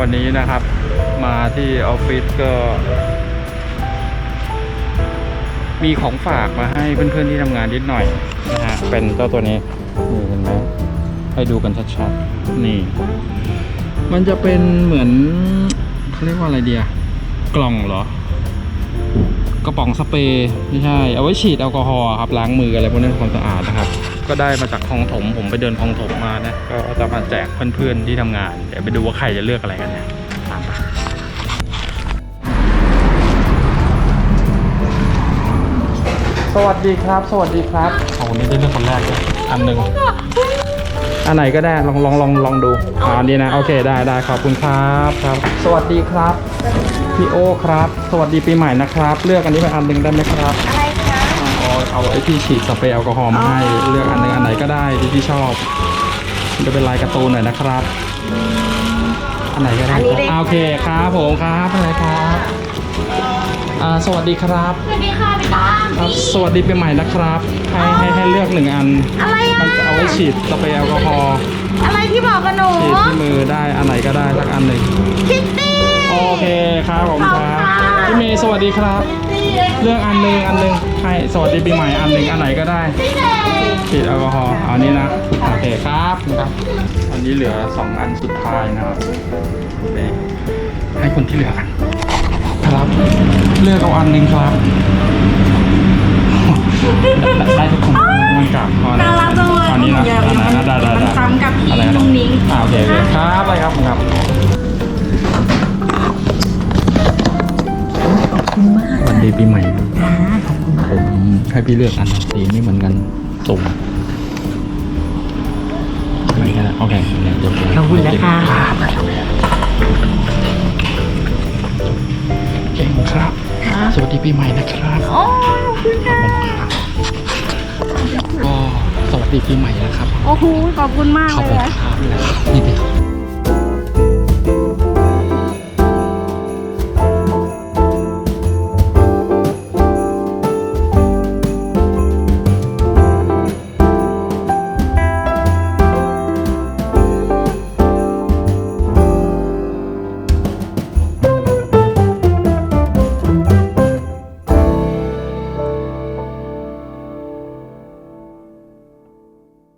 วันนี้นะครับ มาที่ออฟฟิศก็ มีของฝากมาให้เพื่อนๆที่ทำงานนิดหน่อยนะฮะเป็นเจ้าตัวนี้นี่เห็นไหมให้ดูกันชัดๆนี่ มันจะเป็นเหมือนเขาเรียกว่าอะไรเดียกล่องเหรอกระป๋องสเปรย์ไม่ใช่ เอาไว้ฉีดแอลกอฮอล์ครับล้างมืออะไรพวกนี้ทำความสะอาดนะครับ ก็ได้มาจากคลองถม ผมไปเดินคลองถมมานะ ก็จะมาแจกเพื่อนๆที่ทำงาน เดี๋ยวไปดูว่าใครจะเลือกอะไรกันเนี่ยตามไปสวัสดีครับ สวัสดีครับเอาวันนี้ได้เลือกคนแรกเลยอันหนึ่งอันไหนก็ได้ลองลองลองลองดูอ่าอันนี้นะ โอเคได้ได้ขอบคุณครับครับ สวัสดีครับ พี่โอครับ สวัสดีปีใหม่นะครับ เลือกอันนี้เป็นอันหนึ่งได้ไหมครับอะไเอาเอาไอ้ที่ฉีดสเปรย์แอลกอฮอล์มาให้เลือกอันหนึงอันไหนก็ได้ที่พี่ชอบจะเป็นลายการ์ตูนหน่อยนะครับ อันไหนก็ได้ครับอ่าโอเคครับผมครับอะไรครับอ่าสวัสดีครับ สวัสดีค่ะพี่ตาครับสวัสดีปีใหม่นะครับ ให้ให้ให้เลือกหนึ่งอัน อะไรมัอะนจะเอาไว้ฉีดสเปรย์แอลกอฮอล์ อะไรที่บอกกับหนูฉีดที่มือได้ อันไหนก็ได้สักอันหนึ่งคิตตี้ โอเคครับผมครับขอบคุณค่ะ พี่เมย์สวัสดีครับ เลือกอันหนึ่งอันหนึ่งให้สวัสดีปีใหม่อันหนึ่งอันไหนก็ได้พี่เจฉีดแอลกอฮอล์เอาอันนี้นะโอเคครับครับ อันนี้เหลือ2อันสุดท้ายนะครับให้คนที่เหลือกันครับเลือกเอาอันหนึ่งครับได้ทุกคนมันกลับพอนน่ารักจังเลยอันนี้นะ ดีปีใหม่ผมให้พี่เลือกอันสีไม่เหมือนกันสุ่มเหมือนกันนะโอเคเดี๋ยวเดี๋ยวขอบคุณนะคะเก่งครับ สวัสดีปีใหม่นะครับโอ้ขอบคุณค่ะก็สวัสดีปีใหม่นะครับ โอ้โหขอบคุณมากขอบเลคุณย ครับนี่เดียว